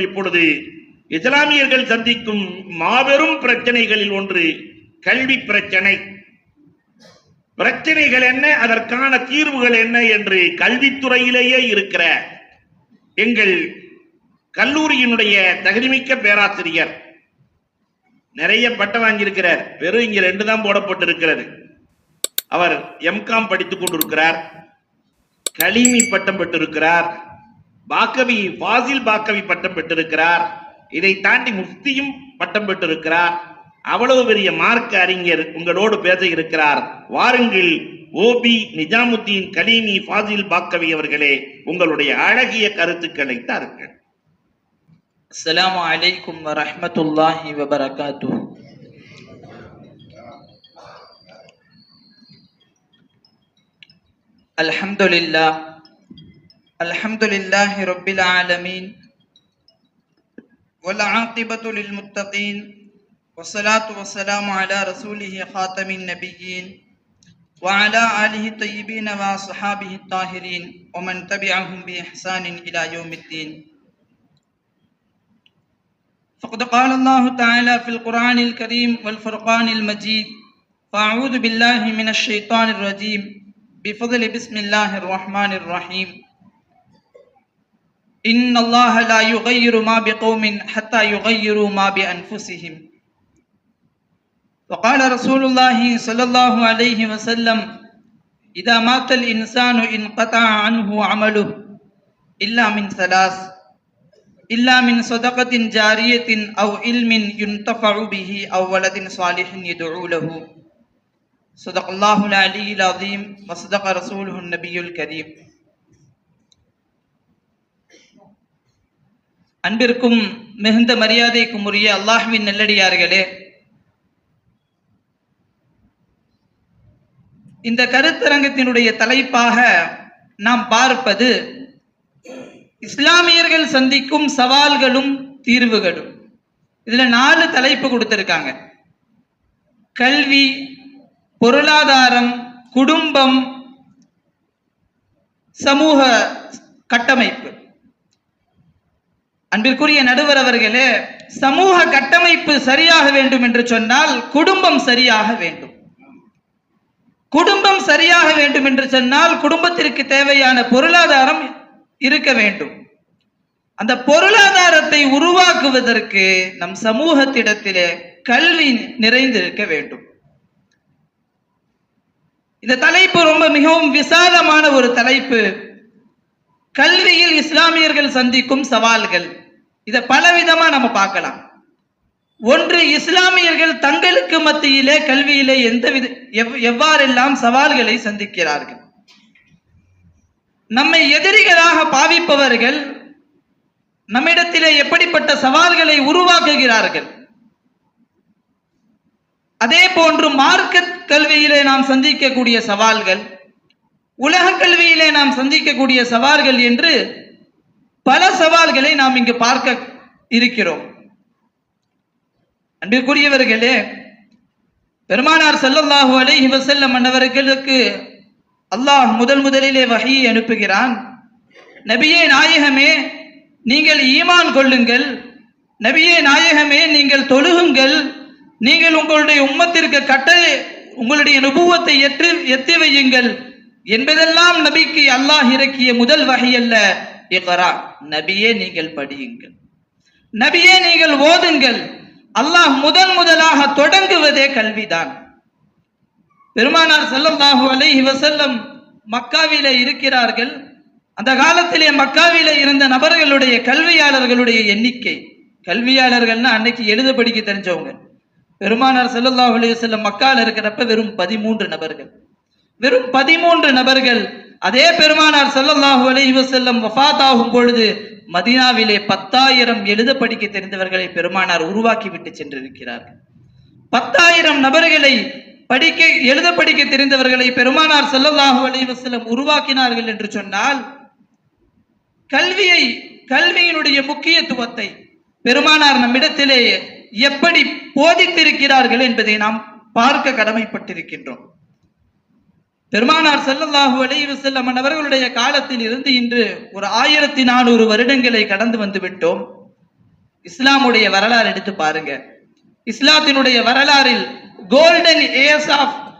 இப்பொழுது இஸ்லாமியர்கள் சந்திக்கும் மாபெரும் பிரச்சனைகளில் ஒன்று கல்வி பிரச்சனை. பிரச்சனைகள் என்ன? அதற்கான தீர்வுகள் என்ன என்று கல்வித்துறையிலேயே இருக்கிற எங்கள் கல்லூரியினுடைய தகுதிமிக்க பேராசிரியர் நிறைய பட்டம் வாங்கியிருக்கிறார். வெறும் இங்க ரெண்டு தான் போடப்பட்டிருக்கிறது. அவர் எம்காம் படித்துக் கொண்டிருக்கிறார். கலிமி பட்டம் பெற்றிருக்கிறார். பாக்கவி ஃபாசில் பாக்கவி பட்டம் பெற்றிருக்கிறார். இதை தாண்டி முஃப்தியும் பட்டம் பெற்றிருக்கிறார். அவ்வளவு பெரிய மார்க்க அறிஞர் உங்களோடு பேச இருக்கிறார். வாருங்கள் ஓபி நிஜாமுத்தீன் கலீமி ஃபாசில் பாக்கவி அவர்களே உங்களுடைய அழகிய கருத்துக்களை தாருங்கள். அஸ்லாம் வலைக்கும் வரமத்துல்லாஹி வபரகாத்து. அல்ஹம்துலில்லாஹ் الحمد لله رب العالمين والعاقبة للمتقين والصلاة والسلام على رسوله خاتم النبيين وعلى آله الطيبين وصحابه الطاهرين ومن تبعهم بإحسان إلى يوم الدين. فقد قال الله تعالى في القرآن الكريم والفرقان المجيد فأعوذ بالله من الشيطان الرجيم بفضل بسم الله الرحمن الرحيم إن الله لا يغير ما بقوم حتى يغيروا ما بأنفسهم وقال رسول الله صلى الله عليه وسلم إذا مات الإنسان انقطع عنه عمله إلا من ثلاث إلا من صدقة جارية أو علم ينتفع به أو ولد صالح يدعو له. صدق الله العلي العظيم وصدق رسوله النبي الكريم. அன்பிற்கும் மிகுந்த மரியாதைக்கும் உரிய அல்லாஹ்வின் நெல்லடியார்களே. இந்த கருத்தரங்கத்தினுடைய தலைப்பாக நாம் பார்ப்பது இஸ்லாமியர்கள் சந்திக்கும் சவால்களும் தீர்வுகளும். இதுல நாலு தலைப்பு கொடுத்துருக்காங்க. கல்வி பொருளாதாரம் குடும்பம் சமூக கட்டமைப்பு. அன்பிற்குரிய நடுவர் அவர்களே சமூக கட்டமைப்பு சரியாக வேண்டும் என்று சொன்னால் குடும்பம் சரியாக வேண்டும். குடும்பம் சரியாக வேண்டும் என்று சொன்னால் குடும்பத்திற்கு தேவையான பொருளாதாரம் இருக்க வேண்டும். அந்த பொருளாதாரத்தை உருவாக்குவதற்கு நம் சமூகத்திடத்திலே கல்வி நிறைந்திருக்க வேண்டும். இந்த தலைப்பு ரொம்ப மிகவும் விசாலமான ஒரு தலைப்பு. கல்வியில் இஸ்லாமியர்கள் சந்திக்கும் சவால்கள். இதை பலவிதமா நம்ம பார்க்கலாம். ஒன்று இஸ்லாமியர்கள் தங்களுக்கு மத்தியிலே கல்வியிலே எந்த வித எவ்- எவ்வாறெல்லாம் சவால்களை சந்திக்கிறார்கள்? நம்மை எதிரிகளாக பாவிப்பவர்கள் நம்மிடத்திலே எப்படிப்பட்ட சவால்களை உருவாக்குகிறார்கள்? அதே போன்று மார்க்க கல்வியிலே நாம் சந்திக்கக்கூடிய சவால்கள் உலக கல்வியிலே நாம் சந்திக்கக்கூடிய சவால்கள் என்று பல சவால்களை நாம் இங்கு பார்க்க இருக்கிறோம். அன்பிற்குரியவர்களே பெருமானார் ஸல்லல்லாஹு அலைஹி செல்ல மன்னவர்களுக்கு அல்லாஹ் முதல் முதலிலே வகையை அனுப்புகிறான். நபியே நாயகமே நீங்கள் ஈமான் கொள்ளுங்கள். நபியே நாயகமே நீங்கள் தொழுகுங்கள். நீங்கள் உங்களுடைய உம்மத்திற்கு கட்டளை உங்களுடைய நுபுவத்தை எற்று எத்தி வையுங்கள். என்பதெல்லாம் நபிக்கு அல்லாஹ் இறக்கிய முதல் வகை அல்ல. இகரா நபியே நீங்கள் படியுங்கள். நபியே நீங்கள் ஓதுங்கள். அல்லாஹ் முதன் முதலாக தொடங்குவதே கல்விதான். பெருமானார் ஸல்லல்லாஹு அலைஹி வஸல்லம் மக்காவில இருக்கிறார்கள். அந்த காலத்திலே மக்காவில இருந்த நபர்களுடைய கல்வியாளர்களுடைய எண்ணிக்கை. கல்வியாளர்கள்னா அன்னைக்கு எழுத படிக்க தெரிஞ்சவங்க. பெருமானார் செல்லல்லாஹு அலைஹி வஸல்லம் மக்கால இருக்கிறப்ப வெறும் பதிமூன்று நபர்கள். வெறும் பதிமூன்று நபர்கள். அதே பெருமானார் செல்லல்லாஹு அலைஹி செல்லம் வஃபாத் ஆகும் பொழுது மதீனாவிலே பத்தாயிரம் எழுத படிக்க தெரிந்தவர்களை பெருமானார் உருவாக்கி விட்டு சென்றிருக்கிறார்கள். பத்தாயிரம் நபர்களை படிக்க எழுத படிக்க தெரிந்தவர்களை பெருமானார் செல்லல்லாஹு அலைஹி வஸல்லம் உருவாக்கினார்கள் என்று சொன்னால் கல்வியை கல்வியினுடைய முக்கியத்துவத்தை பெருமானார் நம்மிடத்திலே எப்படி போதித்திருக்கிறார்கள் என்பதை நாம் பார்க்க கடமைப்பட்டிருக்கின்றோம். பெருமானார் செல்லல்லாஹு அலைவு வஸல்லம் அவர்களுடைய காலத்தில் இருந்து இன்று ஒரு ஆயிரத்தி நானூறு வருடங்களை கடந்து வந்து விட்டோம். இஸ்லாமுடைய வரலாறு எடுத்து பாருங்க. இஸ்லாத்தினுடைய வரலாறில் golden age of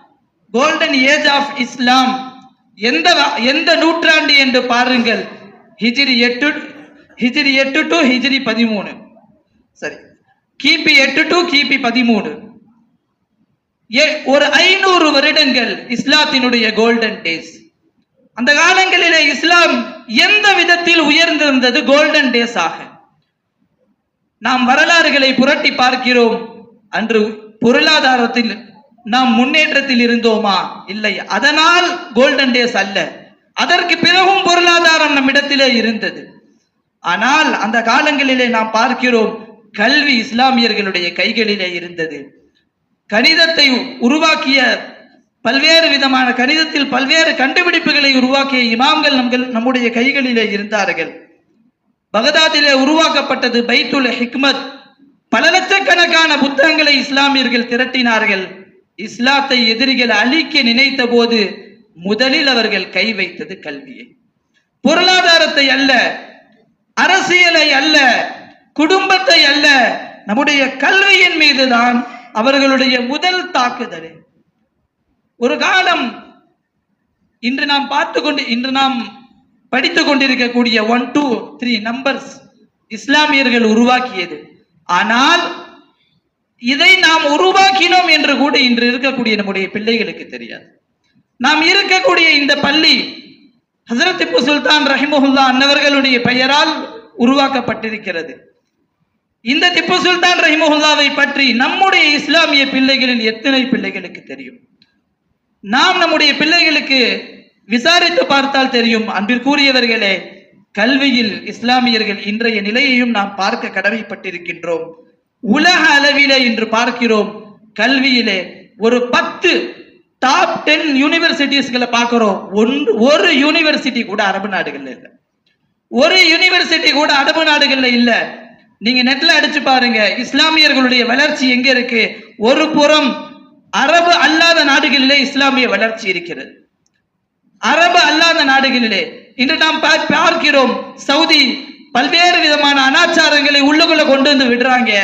golden age of Islam எந்த எந்த நூற்றாண்டு என்று பாருங்கள். ஹிஜ்ரி எட்டு ஹிஜ்ரி எட்டு டு ஹிஜ்ரி பதிமூணு. சரி. கிபி எட்டு டு கிபி பதிமூணு. ஒரு ஐநூறு வருடங்கள் இஸ்லாத்தினுடைய கோல்டன் டேஸ் அந்த காலங்களிலே இஸ்லாம் எந்த விதத்தில் உயர்ந்திருந்தது கோல்டன் டேஸ் ஆக? நாம் வரலாறுகளை புரட்டி பார்க்கிறோம். அன்று பொருளாதாரத்தில் நாம் முன்னேற்றத்தில் இருந்தோமா? இல்லை. அதனால் கோல்டன் டேஸ் அல்ல. அதற்கு பிறகும் பொருளாதாரம் நம்மிடத்திலே இருந்தது. ஆனால் அந்த காலங்களிலே நாம் பார்க்கிறோம் கல்வி இஸ்லாமியர்களுடைய கைகளிலே இருந்தது. கணிதத்தை உருவாக்கிய பல்வேறு விதமான கணிதத்தில் பல்வேறு கண்டுபிடிப்புகளை உருவாக்கிய இமாம்கள் நம்கள் நம்முடைய கைகளிலே இருந்தார்கள். பகதாதிலே உருவாக்கப்பட்டது பைத்துல் ஹிக்மத். பல லட்சக்கணக்கான புத்தகங்களை இஸ்லாமியர்கள் திரட்டினார்கள். இஸ்லாத்தை எதிரிகள் அழிக்க நினைத்த போது முதலில் அவர்கள் கை வைத்தது கல்வியை. பொருளாதாரத்தை அல்ல அரசியலை அல்ல குடும்பத்தை அல்ல நம்முடைய கல்வியின் மீதுதான் அவர்களுடைய முதல் தாக்குதலே. ஒரு காலம் இன்று நாம் பார்த்து கொண்டு இன்று நாம் படித்துக் கொண்டிருக்கக்கூடிய ஒன் டூ த்ரீ நம்பர்ஸ் இஸ்லாமியர்கள் உருவாக்கியது. ஆனால் இதை நாம் உருவாக்கினோம் என்று கூட இன்று இருக்கக்கூடிய நம்முடைய பிள்ளைகளுக்கு தெரியாது. நாம் இருக்கக்கூடிய இந்த பள்ளி ஹசரத் திப்பு சுல்தான் ரஹிமுல்லா அன்னவர்களுடைய பெயரால் உருவாக்கப்பட்டிருக்கிறது. இந்த திப்பு சுல்தான் ரஹிமஹுல்லாவை பற்றி நம்முடைய இஸ்லாமிய பிள்ளைகளில் எத்தனை பிள்ளைகளுக்கு தெரியும்? நாம் நம்முடைய பிள்ளைகளுக்கு விசாரித்து பார்த்தால் தெரியும். அன்பிற்குரியவர்களே கல்வியில் இஸ்லாமியர்கள் இன்றைய நிலையையும் நாம் பார்க்க கடமைப்பட்டிருக்கின்றோம். உலக அளவிலே இன்று பார்க்கிறோம் கல்வியிலே ஒரு பத்து டாப் டென் யூனிவர்சிட்டிஸ்களை பார்க்கிறோம். ஒன்று ஒரு யூனிவர்சிட்டி கூட அரபு நாடுகள்ல இல்லை. ஒரு யூனிவர்சிட்டி கூட அரபு நாடுகள்ல இல்லை. நீங்க நெட்ல அடிச்சு பாருங்க. இஸ்லாமியர்களுடைய வளர்ச்சி எங்க இருக்கு? ஒரு புறம் அரபு அல்லாத நாடுகளிலே இஸ்லாமிய வளர்ச்சி இருக்கிறது. அரபு அல்லாத நாடுகளிலே இன்று நாம் பா- பார்க்கிறோம். சவுதி பல்வேறு விதமான அனாச்சாரங்களை உள்ளுக்குள்ள கொண்டு வந்து விடுறாங்க.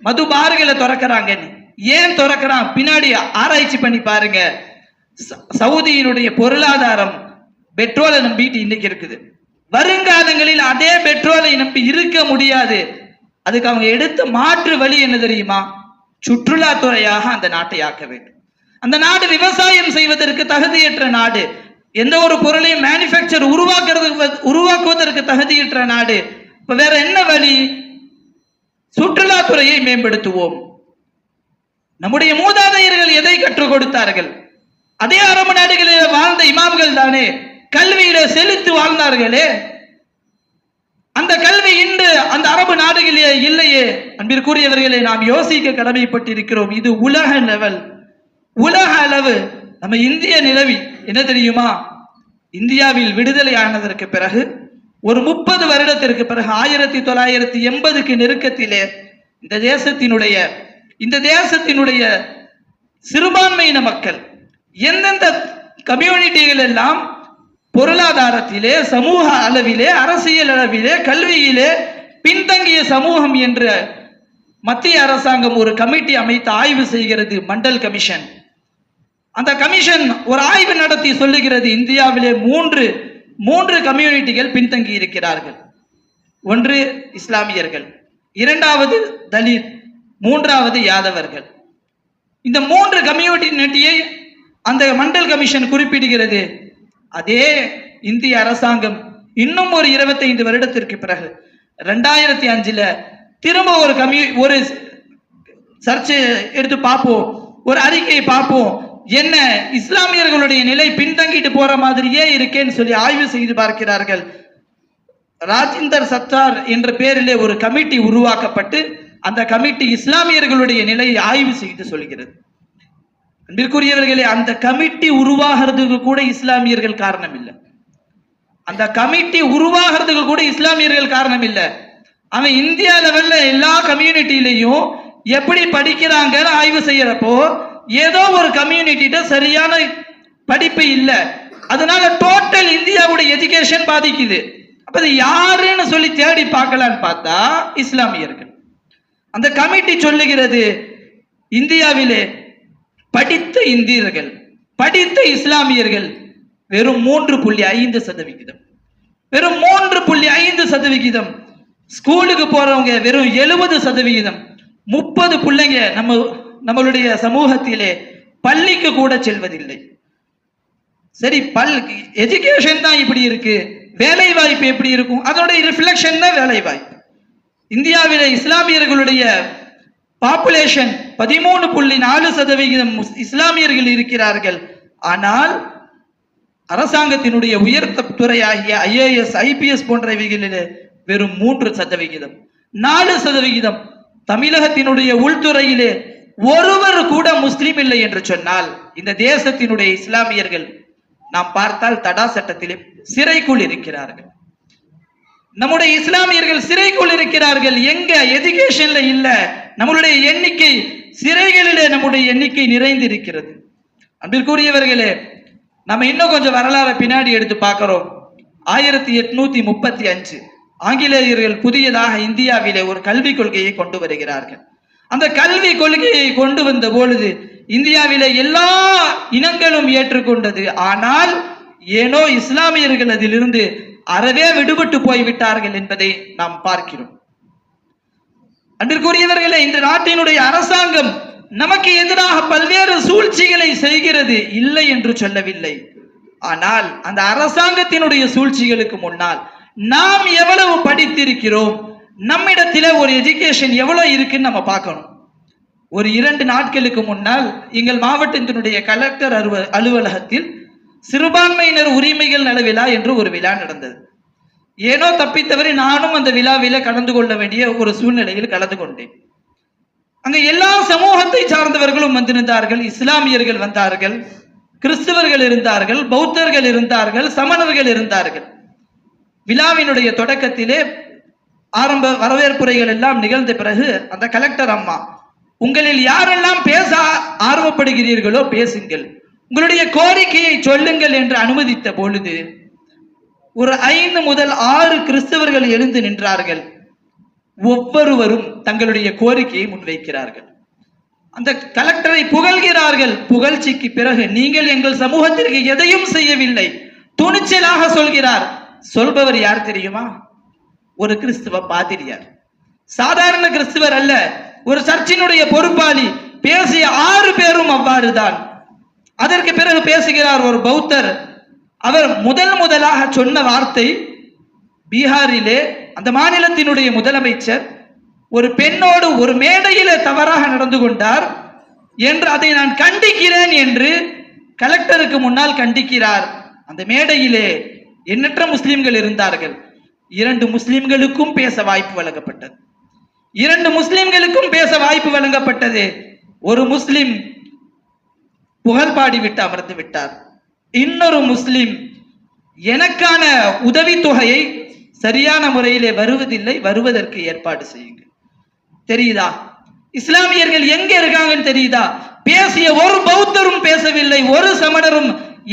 மது பார்களை திறக்கிறாங்க. ஏன் திறக்கிறான்? பின்னாடி ஆராய்ச்சி பண்ணி பாருங்க. ச- சவுதியினுடைய பொருளாதாரம் பெட்ரோலை நம்பிட்டு இன்னைக்கு இருக்குது. வருங்காலங்களில் அதே பெட்ரோலை நம்பி இருக்க முடியாது. அதுக்கு அவங்க எடுத்த மாற்று வழி என்ன தெரியுமா? சுற்றுலாத்துறையாக அந்த நாட்டை ஆக்க வேண்டும். அந்த நாடு விவசாயம் செய்வதற்கு தகுதியற்ற நாடு. எந்த ஒரு பொருளையும் மேனுஃபேக்சர் உருவாக்குறதுக்கு உருவாக்குவதற்கு தகுதியற்ற நாடு. இப்ப வேற என்ன வழி? சுற்றுலாத்துறையை மேம்படுத்துவோம். நம்முடைய மூதாதையர்கள் எதை கற்றுக் கொடுத்தார்கள்? அதே அரபு நாடுகளில் வாழ்ந்த இமாம்கள் தானே. கல்வியில செலுத்து வாழ்ந்தார்களே. அந்த கல்வி இன்று அந்த அரபு நாடுகளிலே இல்லையே. அன்பிற்குரியவர்களை நாம் யோசிக்க கடமைப்பட்டிருக்கிறோம். இது உலக லெவல் உலக அளவு. நம்ம இந்திய நிலவி என்ன தெரியுமா? இந்தியாவில் விடுதலை ஆனதற்கு பிறகு ஒரு முப்பது வருடத்திற்கு பிறகு ஆயிரத்தி தொள்ளாயிரத்தி எண்பதுக்கு நெருக்கத்திலே இந்த தேசத்தினுடைய இந்த தேசத்தினுடைய சிறுபான்மையின மக்கள் எந்தெந்த கம்யூனிட்டிகள் எல்லாம் பொருளாதாரத்திலே சமூக அளவிலே அரசியல் அளவிலே கல்வியிலே பின்தங்கிய சமூகம் என்ற மத்திய அரசாங்கம் ஒரு கமிட்டி அமைத்து ஆய்வு செய்கிறது மண்டல் கமிஷன். அந்த கமிஷன் ஒரு ஆய்வு நடத்தி சொல்லுகிறது இந்தியாவிலே மூன்று மூன்று கம்யூனிட்டிகள் பின்தங்கி இருக்கிறார்கள். ஒன்று இஸ்லாமியர்கள் இரண்டாவது தலித் மூன்றாவது யாதவர்கள். இந்த மூன்று கம்யூனிட்டியை அந்த மண்டல் கமிஷன் குறிப்பிடுகிறது. அதே இந்திய அரசாங்கம் இன்னும் ஒரு 25 வருடத்திற்கு பிறகு ரெண்டாயிரத்தி அஞ்சுல திரும்ப ஒரு கம்யூ ஒரு சர்ச்சை எடுத்து பார்ப்போம். ஒரு அறிக்கையை பார்ப்போம். என்ன இஸ்லாமியர்களுடைய நிலை பின்தங்கிட்டு போற மாதிரியே இருக்கேன்னு சொல்லி ஆய்வு செய்து பார்க்கிறார்கள். ராஜிந்தர் சத்தார் என்ற பெயரிலே ஒரு கமிட்டி உருவாக்கப்பட்டு அந்த கமிட்டி இஸ்லாமியர்களுடைய நிலையை ஆய்வு செய்து சொல்கிறது. அன்பிற்குரியவர்களே அந்த கமிட்டி உருவாகிறதுக்கு கூட இஸ்லாமியர்கள் காரணம் இல்லை அந்த கமிட்டி உருவாகிறதுக்கு கூட இஸ்லாமியர்கள் காரணம் இல்லை அவன் இந்தியா லெவல்ல எல்லா கம்யூனிட்டிலையும் எப்படி படிக்கிறாங்கன்னு ஆய்வு செய்யறப்போ ஏதோ ஒரு கம்யூனிட்டிட்ட சரியான படிப்பு இல்லை. அதனால டோட்டல் இந்தியாவுடைய எஜுகேஷன் பாதிக்குது. அப்ப அது யாருன்னு சொல்லி தேடி பார்க்கலான்னு பார்த்தா இஸ்லாமியர்கள். அந்த கமிட்டி சொல்லுகிறது இந்தியாவிலே படித்த இந்தியர்கள் படித்த இஸ்லாமியர்கள் வெறும் மூன்று புள்ளி ஐந்து சதவிகிதம். வெறும் மூன்று புள்ளி ஐந்து சதவிகிதம். ஸ்கூலுக்கு போறவங்க வெறும் எழுபது சதவிகிதம். முப்பது பிள்ளைங்க நம்ம நம்மளுடைய சமூகத்திலே பள்ளிக்கு கூட செல்வதில்லை. சரி பல் எஜுகேஷன் தான் இப்படி இருக்கு. வேலை வாய்ப்பு எப்படி இருக்கும்? அதனுடைய ரிஃப்ளெக்ஷன் தான் வேலை வாய்ப்பு இந்தியாவிலே இஸ்லாமியர்களுடைய பாப்புலேஷன் பதிமூணு புள்ளி நாலு சதவிகிதம் இஸ்லாமியர்கள் இருக்கிறார்கள். ஆனால் அரசாங்கத்தினுடைய உயர்த்த துறையாகிய ஐஏஎஸ் ஐபிஎஸ் போன்றவைகளிலே வெறும் மூன்று சதவிகிதம். நாலு சதவிகிதம் தமிழகத்தினுடைய உள்துறையிலே ஒருவர் கூட முஸ்லீம் இல்லை என்று சொன்னால் இந்த தேசத்தினுடைய இஸ்லாமியர்கள் நாம் பார்த்தால் தடா சட்டத்திலே சிறைக்குள் இருக்கிறார்கள். நம்முடைய இஸ்லாமியர்கள் சிறைக்குள் இருக்கிறார்கள். எங்க? எஜுகேஷன்ல இல்ல. நம்மளுடைய எண்ணிக்கை சிறைகளிலே நம்முடைய எண்ணிக்கை நிறைந்திருக்கிறது. அன்பிற்குரியவர்களே நம்ம இன்னும் கொஞ்சம் வரலாறு பின்னாடி எடுத்து பார்க்கிறோம். ஆயிரத்தி எட்நூத்தி முப்பத்தி அஞ்சு. ஆங்கிலேயர்கள் புதியதாக இந்தியாவிலே ஒரு கல்விக் கொள்கையை கொண்டு வருகிறார்கள். அந்த கல்வி கொள்கையை கொண்டு வந்த பொழுது இந்தியாவிலே எல்லா இனங்களும் ஏற்றுக்கொண்டது. ஆனால் ஏனோ இஸ்லாமியர்கள் அதிலிருந்து அறவே விடுபட்டு போய்விட்டார்கள் என்பதை நாம் பார்க்கிறோம். அன்றிற்குரியவர்களே இந்த நாட்டினுடைய அரசாங்கம் நமக்கு எதிராக பல்வேறு சூழ்ச்சிகளை செய்கிறது இல்லை என்று சொல்லவில்லை. ஆனால் அந்த அரசாங்கத்தினுடைய சூழ்ச்சிகளுக்கு முன்னால் நாம் எவ்வளவு படித்திருக்கிறோம் நம்மிடத்தில் ஒரு எஜுகேஷன் எவ்வளவு இருக்குன்னு நம்ம பார்க்கணும். ஒரு இரண்டு நாட்களுக்கு முன்னால் எங்கள் மாவட்டத்தினுடைய கலெக்டர் அலுவலகத்தில் சிறுபான்மையினர் உரிமைகள் நல விழா என்று ஒரு விழா நடந்தது. ஏனோ தப்பித்தவரை நானும் அந்த விழாவில கலந்து கொள்ள வேண்டிய ஒரு சூழ்நிலையில் கலந்து கொண்டேன். அங்க எல்லா சமூகத்தை சார்ந்தவர்களும் வந்திருந்தார்கள் இஸ்லாமியர்கள் வந்தார்கள் கிறிஸ்தவர்கள் இருந்தார்கள் பௌத்தர்கள் இருந்தார்கள் சமணர்கள் இருந்தார்கள். விழாவினுடைய தொடக்கத்திலே ஆரம்ப வரவேற்புரைகள் எல்லாம் நிகழ்ந்த பிறகு அந்த கலெக்டர் அம்மா உங்களில் யாரெல்லாம் பேச ஆர்வப்படுகிறீர்களோ பேசுங்கள். உங்களுடைய கோரிக்கையை சொல்லுங்கள் என்று அனுமதித்த பொழுது ஒரு ஐந்து முதல் ஆறு கிறிஸ்தவர்கள் எழுந்து நின்றார்கள். ஒவ்வொருவரும் தங்களுடைய கோரிக்கையை முன்வைக்கிறார்கள். அந்த கலெக்டரை புகழ்கிறார்கள். புகழ்ச்சிக்கு பிறகு நீங்கள் எங்கள் சமூகத்திற்கு எதையும் செய்யவில்லை. துணிச்சலாக சொல்கிறார். சொல்பவர் யார் தெரியுமா? ஒரு கிறிஸ்துவ பாதிரியார். சாதாரண கிறிஸ்துவர் அல்ல ஒரு சர்ச்சினுடைய பொறுப்பாளி பேசிய ஆறு பேரும் அவ்வாறுதான். அதற்கு பிறகு பேசுகிறார் ஒரு பௌத்தர். அவர் முதல் முதலாக சொன்ன வார்த்தை பீகாரிலே அந்த மாநிலத்தினுடைய முதலமைச்சர் ஒரு பெண்ணோடு ஒரு மேடையிலே தவறாக நடந்து கொண்டார் என்று அதை நான் கண்டிக்கிறேன் என்று கலெக்டருக்கு முன்னால் கண்டிக்கிறார். அந்த மேடையிலே எண்ணற்ற முஸ்லிம்கள் இருந்தார்கள். இரண்டு முஸ்லிம்களுக்கும் பேச வாய்ப்பு வழங்கப்பட்டது. இரண்டு முஸ்லிம்களுக்கும் பேச வாய்ப்பு வழங்கப்பட்டது. ஒரு முஸ்லிம் புகழ் பாடிவிட்டு அமர்ந்து விட்டார். இன்னொரு முஸ்லிம் எனக்கான உதவித்தொகையை சரியான முறையிலே வருவதில்லை வருவதற்கு ஏற்பாடு செய்யுங்கள் தெரியுதா? இஸ்லாமியர்கள் எங்க இருக்காங்கன்னு தெரியுதா? பேசிய ஒரு பௌத்தரும் பேசவில்லை ஒரு சமணரும்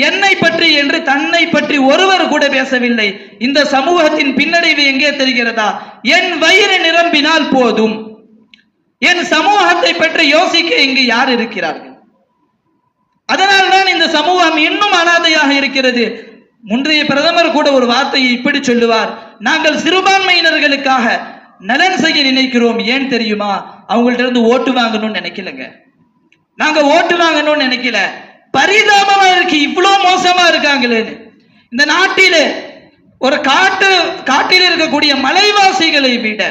என்னை பற்றி என்று தன்னை பற்றி ஒருவர் கூட பேசவில்லை. இந்த சமூகத்தின் பின்னடைவு எங்கே தெரிகிறதா? என் வயிறு நிரம்பினால் போதும். என் சமூகத்தை பற்றி யோசிக்க இங்கு யார் இருக்கிறார்கள்? அதனால்தான் இந்த சமூகம் இன்னும் அனாதையாக இருக்கிறது. முந்தைய பிரதமர் கூட ஒரு வார்த்தையை இப்படி சொல்லுவார். நாங்கள் சிறுபான்மையினர்களுக்காக நலன் செய்ய நினைக்கிறோம். ஏன் தெரியுமா? அவங்கள்ட்ட இருந்து ஓட்டு வாங்கணும்னு நினைக்கலங்க. நாங்க ஓட்டு வாங்கணும்னு நினைக்கல. பரிதாபமா இருக்கு இவ்வளோ மோசமா இருக்காங்களேன்னு. இந்த நாட்டில ஒரு காட்டு காட்டில் இருக்கக்கூடிய மலைவாசிகளை விட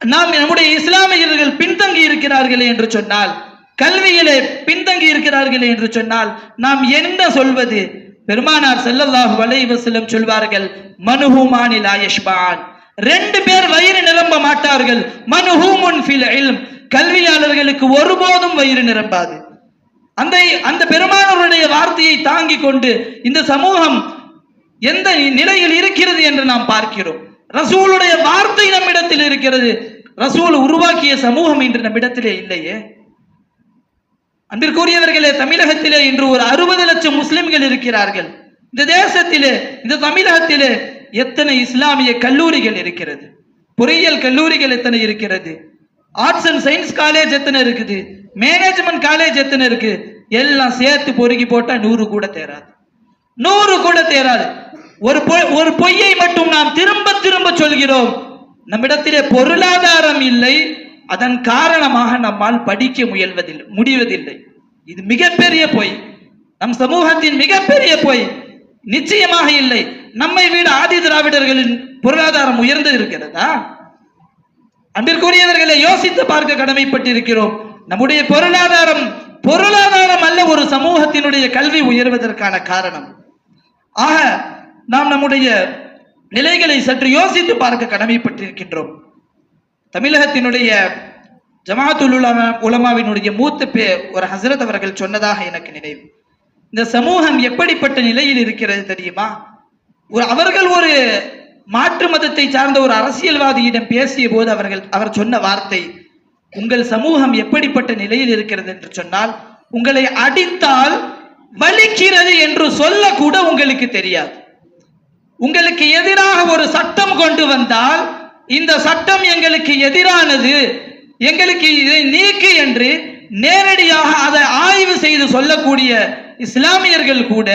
நாம் நம்முடைய இஸ்லாமியர்கள் பின்தங்கி இருக்கிறார்களே என்று சொன்னால் கல்வியிலே பின்தங்கி இருக்கிறார்களே என்று சொன்னால் நாம் என்ன சொல்வது? பெருமானார் செல்லல்லாஹு அலைஹி சொல்வார்கள் மனுஹுமானில் ஆயஷ்பான் ரெண்டு பேர் வயிறு நிரம்ப மாட்டார்கள். மனுஹூமுன் ஃபில் இல்ம். கல்வியாளர்களுக்கு ஒருபோதும் வயிறு நிரம்பாது. அந்த அந்த பெருமானவருடைய வார்த்தையை தாங்கிக் கொண்டு இந்த சமூகம் எந்த நிலையில் இருக்கிறது என்று நாம் பார்க்கிறோம். ரசூலுடைய வார்த்தை நம்மிடத்தில் இருக்கிறது. ரசூல் உருவாக்கிய சமூகம் இன்று நம்மிடத்திலே இல்லையே. அன்பிற்குரியவர்களே தமிழகத்திலே இன்று ஒரு அறுபது லட்சம் முஸ்லிம்கள் இருக்கிறார்கள். இந்த தேசத்திலே இந்த தமிழகத்திலே எத்தனை இஸ்லாமிய கல்லூரிகள் இருக்கிறது? பொறியியல் கல்லூரிகள் எத்தனை இருக்கிறது? ஆர்ட்ஸ் அண்ட் சயின்ஸ் காலேஜ் எத்தனை இருக்குது? மேனேஜ்மெண்ட் காலேஜ் எத்தனை இருக்கு? எல்லாம் சேர்த்து பொறுக்கி போட்டா நூறு கூட தேராது நூறு கூட தேராது ஒரு ஒரு பொய்யை மட்டும் நாம் திரும்ப திரும்ப சொல்கிறோம். நம்மிடத்திலே பொருளாதாரம் இல்லை அதன் காரணமாக நம்மால் படிக்க முயல்வதில்லை முடிவதில்லை. இது மிகப்பெரிய பொய். நம் சமூகத்தின் மிகப்பெரிய பொய். நிச்சயமாக இல்லை. நம்மை விட ஆதி திராவிடர்களின் பொருளாதாரம் உயர்ந்து இருக்கிறதா? அன்பிற்குரியவர்களை யோசித்து பார்க்க கடமைப்பட்டிருக்கிறோம். நம்முடைய பொருளாதாரம் பொருளாதாரம் அல்ல ஒரு சமூகத்தினுடைய கல்வி உயர்வதற்கான காரணம். ஆக நாம் நம்முடைய நிலைகளை சற்று யோசித்து பார்க்க கடமைப்பட்டிருக்கின்றோம். தமிழகத்தினுடைய ஜமாத்துல் உலமா உலமாவினுடைய மூத்த பே ஒரு ஹசரத் அவர்கள் சொன்னதாக எனக்கு நினைவு. இந்த சமூகம் எப்படிப்பட்ட நிலையில் இருக்கிறது தெரியுமா? ஒரு அவர்கள் ஒரு மாற்று மதத்தை சார்ந்த ஒரு அரசியல்வாதியிடம் பேசிய போது அவர்கள் அவர் சொன்ன வார்த்தை உங்கள் சமூகம் எப்படிப்பட்ட நிலையில் இருக்கிறது? என்று சொன்னால் உங்களை அடித்தால் வலிக்கிறது என்று சொல்லக்கூட உங்களுக்கு தெரியாது. உங்களுக்கு எதிராக ஒரு சட்டம் கொண்டு வந்தால் இந்த சட்டம் எங்களுக்கு எதிரானது எங்களுக்கு இதை நீக்கு என்று நேரடியாக அதை ஆய்வு செய்து சொல்லக்கூடிய இஸ்லாமியர்கள் கூட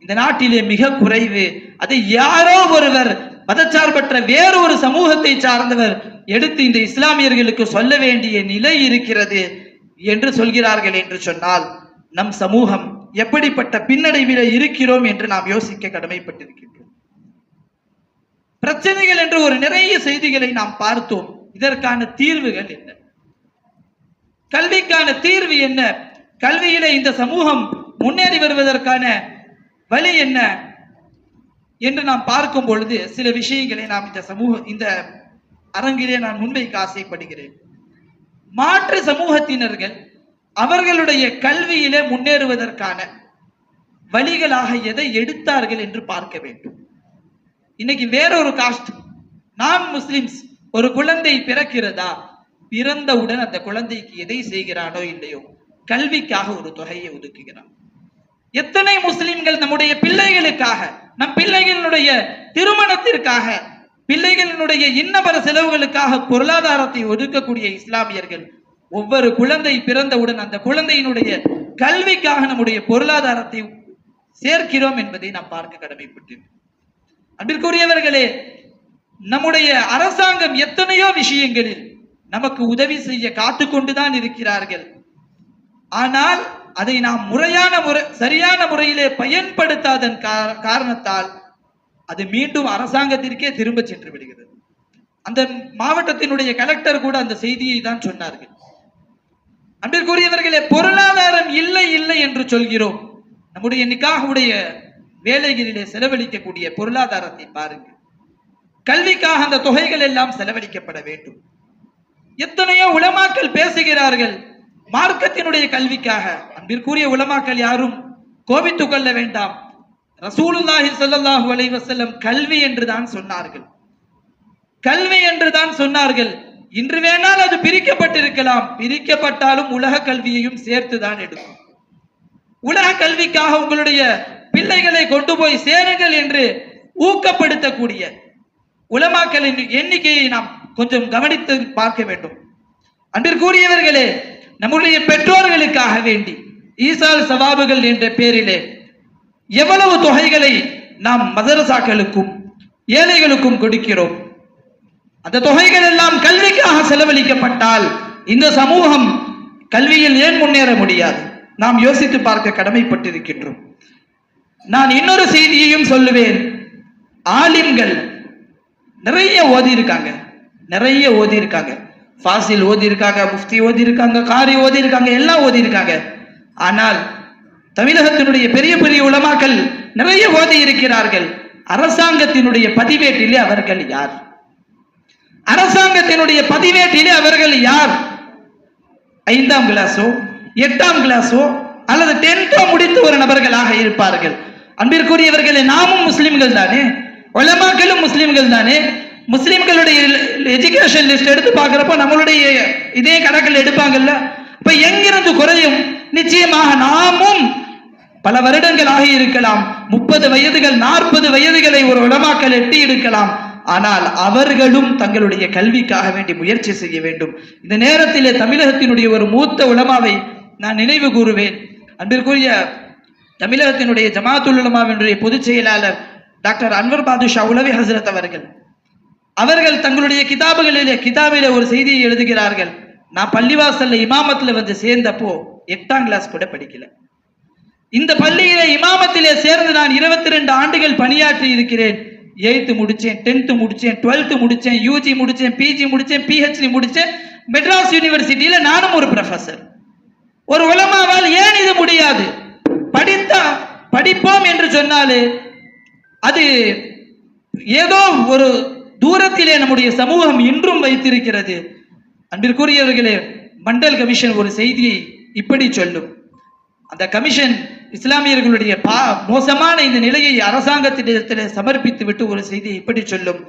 இந்த நாட்டிலே மிக குறைவு. அதை யாரோ ஒருவர் மதச்சார்பற்ற வேறொரு சமூகத்தை சார்ந்தவர் எடுத்து இந்த இஸ்லாமியர்களுக்கு சொல்ல வேண்டிய நிலை இருக்கிறது என்று சொல்கிறார்கள் என்று சொன்னால் நம் சமூகம் எப்படிப்பட்ட பின்னடைவில இருக்கிறோம் என்று நாம் யோசிக்க கடமைப்பட்டிருக்கின்றோம். பிரச்சனைகள் என்று ஒரு நிறைய செய்திகளை நாம் பார்த்தோம். இதற்கான தீர்வுகள் என்ன? கல்விக்கான தீர்வு என்ன? கல்வியில இந்த சமூகம் முன்னேறி வருவதற்கான வழி என்ன? என்று நாம் பார்க்கும் பொழுது சில விஷயங்களை நாம் இந்த சமூக இந்த அரங்கிலே நான் முன்வைக்க ஆசைப்படுகிறேன். மாற்று சமூகத்தினர்கள் அவர்களுடைய கல்வியிலே முன்னேறுவதற்கான வழிகளாக எதை எடுத்தார்கள் என்று பார்க்க வேண்டும். இன்னைக்கு வேறொரு காஸ்ட் நாம் முஸ்லிம்ஸ் ஒரு குழந்தை பிறக்கிறதா? பிறந்தவுடன் அந்த குழந்தைக்கு எதை செய்கிறானோ இல்லையோ கல்விக்காக ஒரு தொகையை ஒதுக்குகிறான். எத்தனை முஸ்லிம்கள் நம்முடைய பிள்ளைகளுக்காக நம் பிள்ளைகளுடைய திருமணத்திற்காக பிள்ளைகளினுடைய இன்னபர செலவுகளுக்காக பொருளாதாரத்தை ஒதுக்கக்கூடிய இஸ்லாமியர்கள் ஒவ்வொரு குழந்தை பிறந்தவுடன் அந்த குழந்தையினுடைய கல்விக்காக நம்முடைய பொருளாதாரத்தை சேர்க்கிறோம் என்பதை நாம் பார்க்க கடமைப்பட்டிருக்கிறோம். அன்பிற்குரியவர்களே நம்முடைய அரசாங்கம் எத்தனையோ விஷயங்களில் நமக்கு உதவி செய்ய காத்து கொண்டுதான் இருக்கிறார்கள். ஆனால் அதை நாம் முறையான முறை சரியான முறையிலே பயன்படுத்தாதன் கா- காரணத்தால் அது மீண்டும் அரசாங்கத்திற்கே திரும்ப சென்று விடுகிறது. அந்த மாவட்டத்தினுடைய கலெக்டர் கூட அந்த செய்தியை தான் சொன்னார்கள். அன்பிற்குரியவர்களே பொருளாதாரம் இல்லை இல்லை என்று சொல்கிறோம். நம்முடைய நிக்காகுடைய வேலைகளிலே செலவழிக்கக்கூடிய பொருளாதாரத்தை பாருங்கள் கல்விக்காக அந்த தொகைகள் எல்லாம் செலவழிக்கப்பட வேண்டும். எத்தனையோ உலமாக்கள் பேசுகிறார்கள் மார்க்கத்தினுடைய கல்விக்காக. அன்பிற்குரிய உலமாக்கள் யாரும் கோபித்துக் கொள்ள வேண்டாம். ரசூலுல்லாஹி சல்லாஹூ அலைஹி வஸல்லம் கல்வி என்று தான் சொன்னார்கள். கல்வி என்று தான் சொன்னார்கள். இன்று வேணால் அது பிரிக்கப்பட்டிருக்கலாம். பிரிக்கப்பட்டாலும் உலக கல்வியையும் சேர்த்து தான் எடுக்கும். உலக கல்விக்காக உங்களுடைய பிள்ளைகளை கொண்டு போய் சேருங்கள் என்று ஊக்கப்படுத்தக்கூடிய உலமாக்களின் எண்ணிக்கையை நாம் கொஞ்சம் கவனித்து பார்க்க வேண்டும். அன்பிற்குரியவர்களே நம்முடைய பெற்றோர்களுக்காக வேண்டி ஈசால் சவாபுகள் என்ற பேரிலே எவ்வளவு தொகைகளை நாம் மதரசாக்களுக்கும் ஏழைகளுக்கும் கொடுக்கிறோம். அந்த தொகைகள் எல்லாம் கல்விக்காக செலவழிக்கப்பட்டால் இந்த சமூகம் கல்வியில் ஏன் முன்னேற முடியாது? நாம் யோசித்து பார்க்க கடமைப்பட்டிருக்கின்றோம். நான் இன்னொரு செய்தியையும் சொல்லுவேன். ஆலிம்கள் நிறைய ஓதி இருக்காங்க நிறைய ஓதி இருக்காங்க ஃபாசில் ஓதி இருக்காங்க முஃப்தி ஓதி இருக்காங்க காரி ஓதி இருக்காங்க எல்லாம் ஓதி இருக்காங்க ஆனால் தமிழகத்தினுடைய பெரிய பெரிய உலமாக்கள் நிறைய ஓதி இருக்கிறார்கள் அரசாங்கத்தினுடைய பதிவேட்டிலே அவர்கள் யார்? அரசாங்கத்தினுடைய பதிவேட்டிலே அவர்கள் யார்? ஐந்தாம் கிளாஸோ எட்டாம் கிளாஸோ அல்லது டென்த்தோ முடித்து ஒரு நபர்களாக இருப்பார்கள். அன்பிற்குரியவர்களே நாமும் முஸ்லிம்கள் தானே? உலமாக்களும் முஸ்லிம்கள் தானே? முஸ்லிம்களுடைய எஜுகேஷன் லிஸ்ட் எடுத்து பார்க்குறப்ப நம்மளுடைய இதே கணக்கில் எடுப்பாங்கல்ல? இப்போ எங்கிருந்து குறையும்? நிச்சயமாக நாமும் பல வருடங்கள் ஆகி இருக்கலாம் முப்பது வயதுகள் நாற்பது வயதுகளை ஒரு உலமாக்கள் எட்டி இருக்கலாம். ஆனால் அவர்களும் தங்களுடைய கல்விக்காக வேண்டி முயற்சி செய்ய வேண்டும். இந்த நேரத்திலே தமிழகத்தினுடைய ஒரு மூத்த உலமாவை நான் நினைவு கூறுவேன். அன்பிற்குரிய தமிழகத்தினுடைய ஜமாத்துல்லமாவினுடைய பொதுச் செயலாளர் டாக்டர் அன்வர் பாதுஷா உலவி ஹசரத் அவர்கள். அவர்கள் தங்களுடைய கிதாபுகளிலே கிதாபில் ஒரு செய்தியை எழுதுகிறார்கள். நான் பள்ளிவாசல்ல இமாமத்தில் வந்து சேர்ந்தப்போ எட்டாம் கிளாஸ் கூட படிக்கல. இந்த பள்ளியில இமாமத்திலே சேர்ந்து நான் இருபத்தி ரெண்டு ஆண்டுகள் பணியாற்றி இருக்கிறேன். எயித்து முடிச்சேன் டென்த்து முடிச்சேன் டுவெல்த்து முடிச்சேன் யூஜி முடிச்சேன் பிஜி முடிச்சேன் பிஹெச்டி முடிச்சேன். மெட்ராஸ் யூனிவர்சிட்டியில நானும் ஒரு ப்ரொஃபசர் ஒரு உலமாவால் ஏன் இது முடியாது? படித்தா படிப்போம் என்று சொன்னாலே அது ஏதோ ஒரு தூரத்திலே நம்முடைய சமூகம் இன்றும் வைத்திருக்கிறது. அன்பிற்குரியவர்களே மண்டல் கமிஷன் ஒரு செய்தியை இப்படி சொல்லும். அந்த கமிஷன் இஸ்லாமியர்களுடைய பா மோசமான இந்த நிலையை அரசாங்கத்திடத்தில் சமர்ப்பித்து விட்டு ஒரு செய்தியை இப்படி சொல்லும்.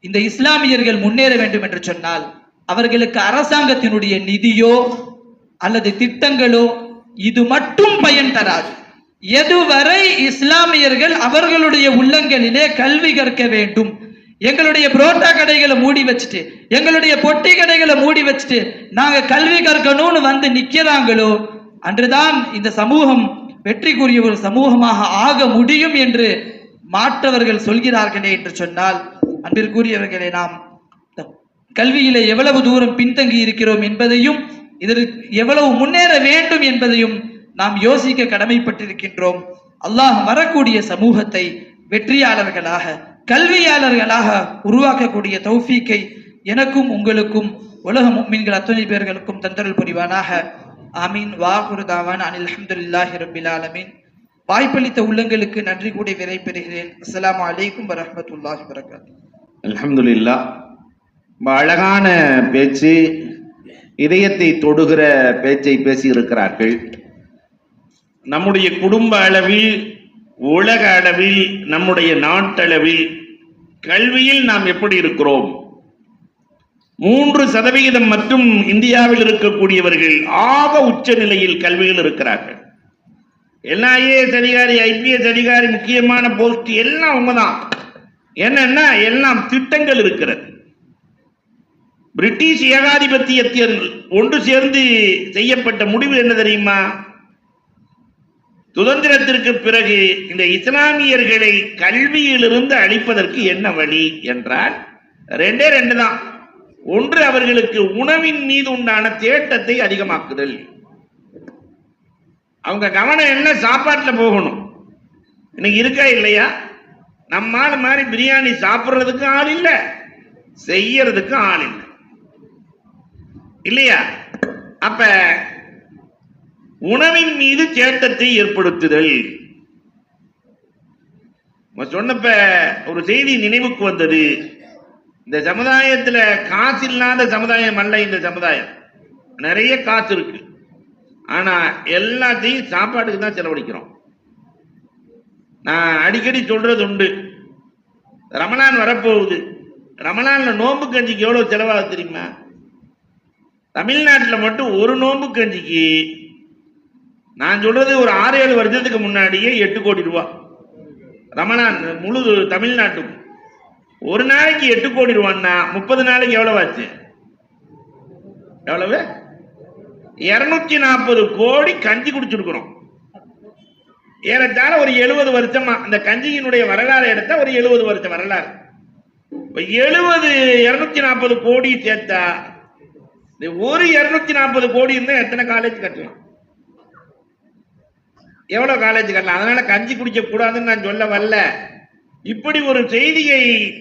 இந்த இஸ்லாமியர்கள் முன்னேற வேண்டும் என்று சொன்னால் அவர்களுக்கு அரசாங்கத்தினுடைய நிதியோ அல்லது திட்டங்களோ இது மட்டும் பயன் தராது. எதுவரை இஸ்லாமியர்கள் அவர்களுடைய உள்ளங்களிலே கல்வி கற்க வேண்டும் எங்களுடைய புரோட்டா கடைகளை மூடி வச்சுட்டு எங்களுடைய பொட்டி கடைகளை மூடி வச்சுட்டு நாங்க கல்வி கற்கணும்னு வந்து நிக்கிறாங்களோ அன்றுதான் இந்த சமூகம் வெற்றிக்குரிய ஒரு சமூகமாக ஆக முடியும் என்று மாற்றவர்கள் சொல்கிறார்களே என்று சொன்னால் அன்பிற்குரியவர்களை நாம் கல்வியிலே எவ்வளவு தூரம் பின்தங்கி இருக்கிறோம் என்பதையும் இதற்கு எவ்வளவு முன்னேற வேண்டும் என்பதையும் நாம் யோசிக்க கடமைப்பட்டிருக்கின்றோம். அல்லாஹ் வரக்கூடிய சமூகத்தை வெற்றியாளர்களாக கல்வியாளர்களாக உருவாக்கக்கூடிய தௌஃபீக்கை எனக்கும் உங்களுக்கும் உலக மீன்கள் அத்தனை பேர்களுக்கும் தந்தரல் புரிவானாக. ஆமீன். வாகுருதாவான் அனில் அஹமதுல்லாஹி ரபில் ஆலமீன். வாய்ப்பளித்த உள்ளங்களுக்கு நன்றி கூடி விரை பெறுகிறேன் அஸ்ஸலாமு அலைக்கும் வரமத்துல்லாஹி வரகாத் அலமதுல்லா அழகான பேச்சு இதயத்தை தொடுகிற பேச்சை பேசியிருக்கிறார்கள். நம்முடைய குடும்ப அளவில் உலக அளவில் நம்முடைய நாட்டளவில் கல்வியில் நாம் எப்படி இருக்கிறோம்? மூன்று சதவிகிதம் மற்றும் இந்தியாவில் இருக்கக்கூடியவர்கள் ஆக உச்ச நிலையில் கல்வியில் இருக்கிறார்கள். எல்லா ஐஏஎஸ் அதிகாரி ஐபிஎஸ் அதிகாரி முக்கியமான போஸ்ட் எல்லாம் உண்மைதான் என்னன்னா எல்லாம் திட்டங்கள் இருக்கிறது. பிரிட்டிஷ் ஏகாதிபத்தியத்தில் ஒன்று சேர்ந்து செய்யப்பட்ட முடிவு என்ன தெரியுமா? சுதந்திரத்திற்கு பிறகு இந்த இஸ்லாமியர்களை கல்வியிலிருந்து அழிப்பதற்கு என்ன வழி என்றால் ரெண்டே ரெண்டு தான். ஒன்று அவர்களுக்கு உணவின் மீது உண்டான தேட்டத்தை அதிகமாக்குதல். அவங்க கவனம் என்ன? சாப்பாட்டில் போகணும். இன்னைக்கு இருக்கா இல்லையா? நம்மால் மாதிரி பிரியாணி சாப்பிட்றதுக்கும் ஆள் இல்லை செய்யறதுக்கும் ஆள் இல்லை. இல்லையா? அப்ப உணவின் மீது சேட்டத்தை ஏற்படுத்துதல். நம்ம சொன்னப்ப ஒரு செய்தி நினைவுக்கு வந்தது. இந்த சமுதாயத்துல காசு இல்லாத சமுதாயம் அல்ல இந்த சமுதாயம். நிறைய காசு இருக்கு. ஆனா எல்லாத்தையும் சாப்பாட்டுக்கு தான் செலவழிக்கிறோம். நான் அடிக்கடி சொல்றது உண்டு. ரமணான் வரப்போகுது. ரமணான்ல நோன்பு கஞ்சிக்கு எவ்வளவு செலவாக தெரியுமா? தமிழ்நாட்டில் மட்டும் ஒரு நோன்பு கஞ்சிக்கு நான் சொல்றது ஒரு ஆறு ஏழு வருஷத்துக்கு முன்னாடியே எட்டு கோடி ரூபா. ரமணான் முழு தமிழ்நாட்டுக்கும். ஒரு நாளைக்கு எட்டு கோடி ரூபான்னா முப்பது நாளைக்கு எவ்வளவு ஆச்சு? எவ்வளவு? இருநூத்தி நாற்பது கோடி கஞ்சி குடிச்சிருக்கிறோம். ஏறத்தாழ ஒரு எழுபது வருஷமா அந்த கஞ்சியினுடைய வரலாறு எடுத்தா ஒரு எழுபது வருஷம் வரலாறு. எழுபது இருநூத்தி நாற்பது கோடி சேர்த்தா ஒரு இருநூத்தி நாற்பது கோடி இருந்தா எத்தனை காலேஜ் கட்டலாம்? எவ்வளவு காலேஜ் கட்டலாம்? அதனால கஞ்சி குடிக்க கூடாதுன்னு நான் சொல்ல வரல. இப்படி ஒரு செய்தியை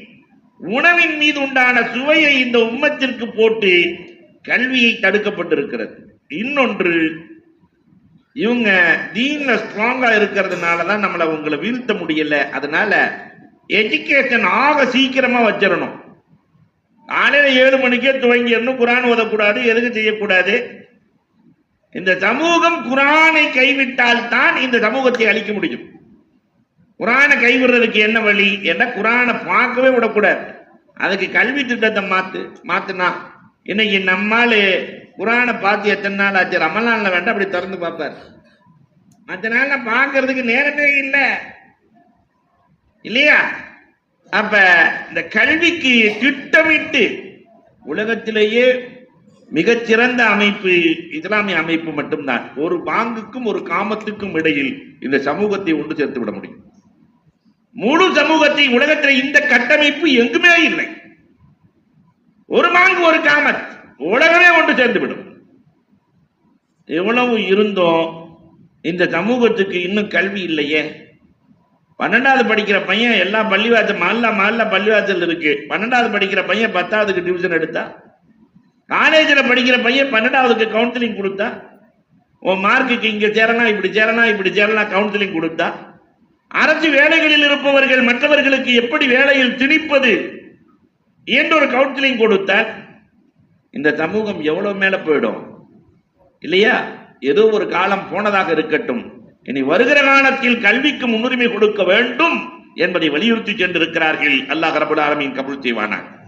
உணவின் மீது உண்டான சுவையை இந்த உம்மத்திற்கு போட்டு கல்வியை தடுக்கப்பட்டிருக்கிறது. இன்னொன்று இவங்க தீன்ல ஸ்ட்ராங்கா இருக்கிறதுனால தான் நம்மளை உங்களை வீழ்த்த முடியல. அதனால எஜுகேஷன் ஆக சீக்கிரமா வச்சிடணும். காலையில ஏழு மணிக்கே துவங்கிடணும். குரான் ஓதக்கூடாது எதுக்கு செய்யக்கூடாது? இந்த சமூகம் குரானை கைவிட்டால் தான் இந்த சமூகத்தை அழிக்க முடியும். குரானை கைவிடுறதுக்கு என்ன வழி? என்ன? குரானை பார்க்கவே விடக்கூடாது. அதுக்கு கல்வி திட்டத்தை மாத்து மாத்துனா இன்னைக்கு நம்மால் குரானை பார்த்து எத்தனை நாள் ஆச்சு? ரமலான்ல வேண்டாம் அப்படி திறந்து பார்ப்பார். மற்ற நாள் பார்க்கறதுக்கு நேரமே இல்லை. இல்லையா? அப்ப இந்த கல்விக்கு திட்டமிட்டு உலகத்திலேயே மிகச்சிறந்த அமைப்பு இஸ்லாமிய அமைப்பு மட்டும்தான். ஒரு பாங்குக்கும் ஒரு காமத்துக்கும் இடையில் இந்த சமூகத்தை ஒன்று சேர்த்து விட முடியும். முழு சமூகத்தை உலகத்தில் இந்த கட்டமைப்பு எங்குமே இல்லை. ஒரு மாங்கு ஒரு காமத் உலகமே ஒன்று சேர்ந்து விடும். எவ்வளவு இருந்தோம் இந்த சமூகத்துக்கு இன்னும் கல்வி இல்லையே. பன்னெண்டாவது படிக்கிற பையன் எல்லா பள்ளிவாசல் மல்ல மல்ல பள்ளிவாசல் இருக்கு. பன்னெண்டாவது படிக்கிற பையன் பத்தாவதுக்கு டிவிஷன் எடுத்தா? காலேஜில் படிக்கிற பையன் பன்னெண்டாவதுக்கு கவுன்சிலிங் கொடுத்தா? உன் மார்க்குக்கு இங்கே சேரலாம் இப்படி சேரலாம் இப்படி சேரலாம் கவுன்சிலிங் கொடுத்தா? அரசு வேலைகளில் இருப்பவர்கள் மற்றவர்களுக்கு எப்படி வேலையில் திணிப்பது என்று ஒரு கவுன்சிலிங் கொடுத்தால் இந்த சமூகம் எவ்வளவு மேல போயிடும்? இல்லையா? ஏதோ ஒரு காலம் போனதாக இருக்கட்டும். இனி வருகிற காலத்தில் கல்விக்கு முன்னுரிமை கொடுக்க வேண்டும் என்பதை வலியுறுத்தி சென்றிருக்கிறார்கள். அல்லாஹ் ரபுல் ஆலமின் கபுல் செய்வானாங்க